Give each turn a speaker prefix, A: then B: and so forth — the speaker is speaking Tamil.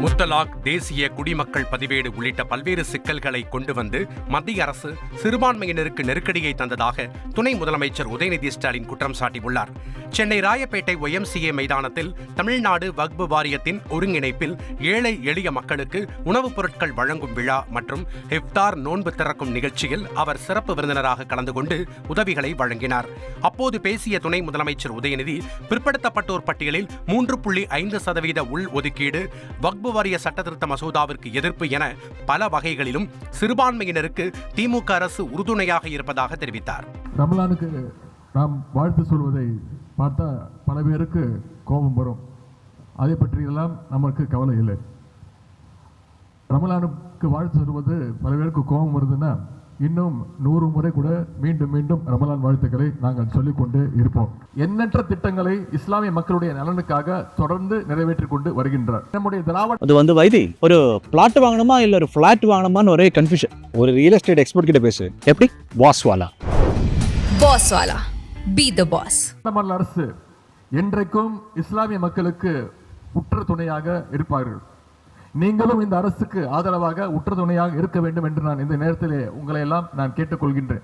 A: முத்தலாக் தேசிய குடிமக்கள் பதிவேடு உள்ளிட்ட பல்வேறு சிக்கல்களை கொண்டு வந்து மத்திய அரசு சிறுபான்மையினருக்கு நெருக்கடியை தந்ததாக துணை முதலமைச்சர் உதயநிதி ஸ்டாலின் குற்றம் சாட்டியுள்ளார். சென்னை ராயப்பேட்டை ஒய்எம்சிஏ மைதானத்தில் தமிழ்நாடு வக்பு வாரியத்தின் ஒருங்கிணைப்பில் ஏழை எளிய மக்களுக்கு உணவுப் பொருட்கள் வழங்கும் விழா மற்றும் ஹிப்தார் நோன்பு திறக்கும் நிகழ்ச்சியில் அவர் சிறப்பு விருந்தினராக கலந்து கொண்டு உதவிகளை வழங்கினார். அப்போது பேசிய துணை முதலமைச்சர் உதயநிதி பிற்படுத்தப்பட்டோர் பட்டியலில் மூன்று புள்ளி ஐந்து சதவீத உள் ஒதுக்கீடு வக்பு வாரிய சட்டத்திருத்த மசோதாவிற்கு எதிர்ப்பு என பல வகைகளிலும் சிறுபான்மையினருக்கு திமுக அரசு உறுதுணையாக இருப்பதாக தெரிவித்தார்.
B: ரமலானுக்கு நாம் வாழ்த்து சொல்வதை பார்த்தா பல பேருக்கு கோபம் வரும். அதை பற்றியெல்லாம் நமக்கு கவலை இல்லை. ரமலானுக்கு வாழ்த்து சொல்வது பல பேருக்கு கோபம் வருதுன்னா இன்னும் நூறு முறை கூட மீண்டும் மீண்டும் ரமலான் வாழ்த்துக்களை நாங்கள் சொல்லிக்கொண்டே இருப்போம். எண்ணற்ற திட்டங்களை இஸ்லாமிய மக்களுடைய நலனுக்காக தொடர்ந்து நிறைவேற்றிக் கொண்டு வருகின்றார். நம்முடைய திராவிட
C: அது வந்து வைத்தி ஒரு பிளாட் வாங்கணுமா இல்ல ஒரு ஃபிளாட் வாங்கணுமான்னு ஒரே கன்ஃபியூஷன்
D: ஒரு ரியல் எஸ்டேட் எக்ஸ்பர்ட் கிட்ட பேசு.
C: எப்படி?
D: வாஸ்வாலா
E: Boss Wala. Be the boss.
B: மாநில அரசு என்றைக்கும் இஸ்லாமிய மக்களுக்கு உற்ற துணையாக இருப்பார்கள். நீங்களும் இந்த அரசுக்கு ஆதரவாக உற்ற துணையாக இருக்க வேண்டும் என்று நான் இந்த நேரத்திலே உங்களை எல்லாம் நான் கேட்டுக்கொள்கின்றேன்.